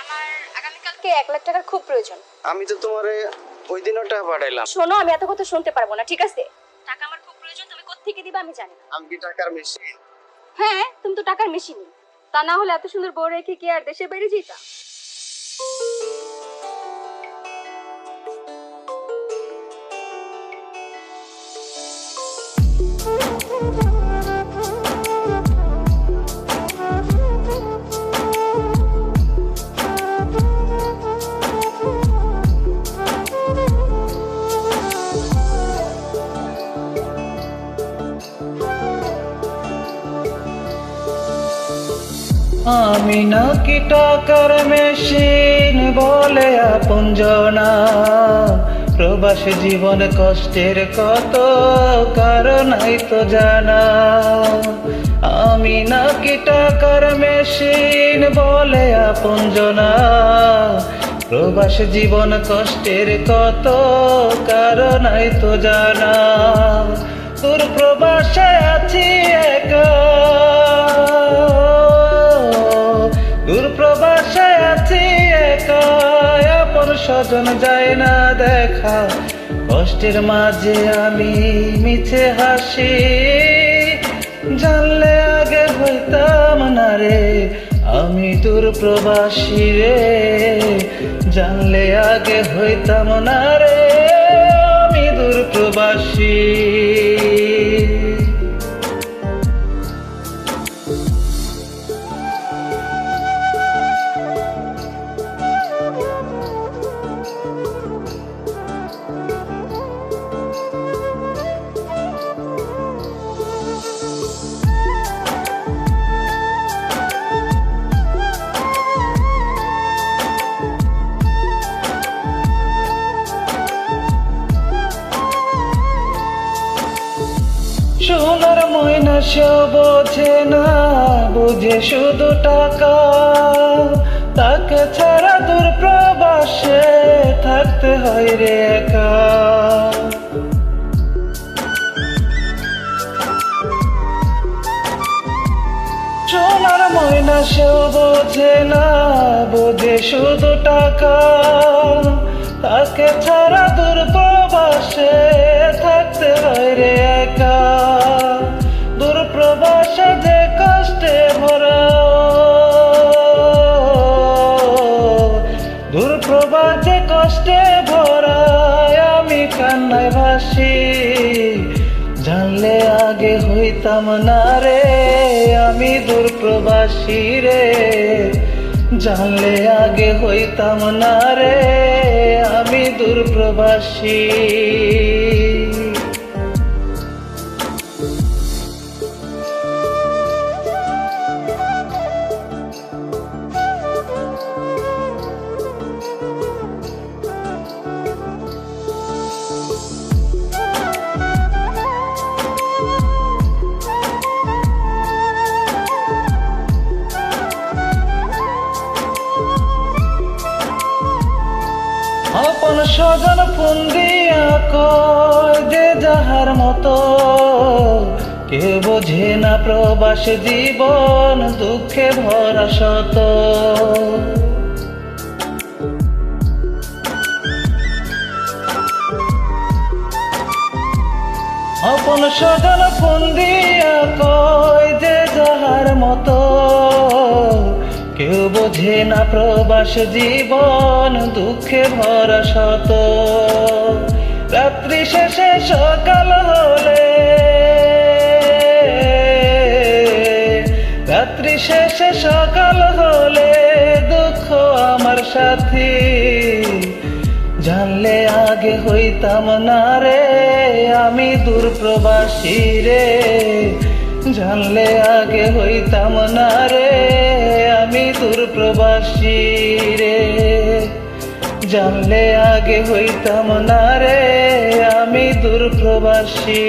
আমার আগামীকালকে এক লাখ টাকার খুব প্রয়োজন। আমি তো তোমারে ওই দিনও টাকা পাঠাইলাম। শোনো আমি এত কথা শুনতে পারব না ঠিক আছে? টাকা আমার খুব প্রয়োজন তুমি কোত্থেকে দিবা আমি জানি না। আমি কি টাকার মেশিন হ্যাঁ তুমি তো টাকার মেশিনই তা না হলে এত সুন্দর বউ রেখে কি আর দেশে বেরিয়ে যেতা? আমি নাকি টাকার মেশিন বলে আপন জনা? প্রবাস জীবন কষ্টের কত কারণ তো জানা। আমি নাকি টাকার মেশিন বলে আপন জনা? প্রবাস জীবন কষ্টের কত কারণ তো জানা? তোর প্রবাসে আছি একা। স্বজন যায় না দেখা। কষ্টের মাঝে আমি মিছে হাসি। জানলে আগে হইতাম না রে, আমি দূর প্রবাসী রে। জানলে আগে হইতাম না রে, আমি দূর প্রবাসী সোনার ময়না সে বোঝে না, বুঝে শুধু টাকা। তাকে ছাড়া দূর প্রবাসে থাকতে হয় রে একা। সোনার ময়না সেও বোঝে না, বোঝে শুধু টাকা। তাকে ছাড়া দূর প্রবাসে কষ্টে ভরা আমি কান্নায় ভাসি। জানলে আগে হইতাম না রে, আমি দূর প্রবাসী রে। জানলে আগে হইতাম না রে, আমি দূর আপন স্বজন ফোন দিয়া যে যাহার মতো কেউ বোঝে না প্রবাস জীবন, দুঃখে ভরা শত। আপন স্বজন ফোন কেউ বোঝে না প্রবাস জীবন, দুঃখে ভরা শত। রাত্রি শেষে সকাল হলে, রাত্রি শেষে সকাল হলে দুঃখ আমার সাথী। জানলে আগে হইতাম না রে, আমি দূর প্রবাসী রে। জানলে আগে হইতাম না রে আমি দূর প্রবাসী রে। জানলে আগে হইতাম না রে আমি দূর প্রবাসী।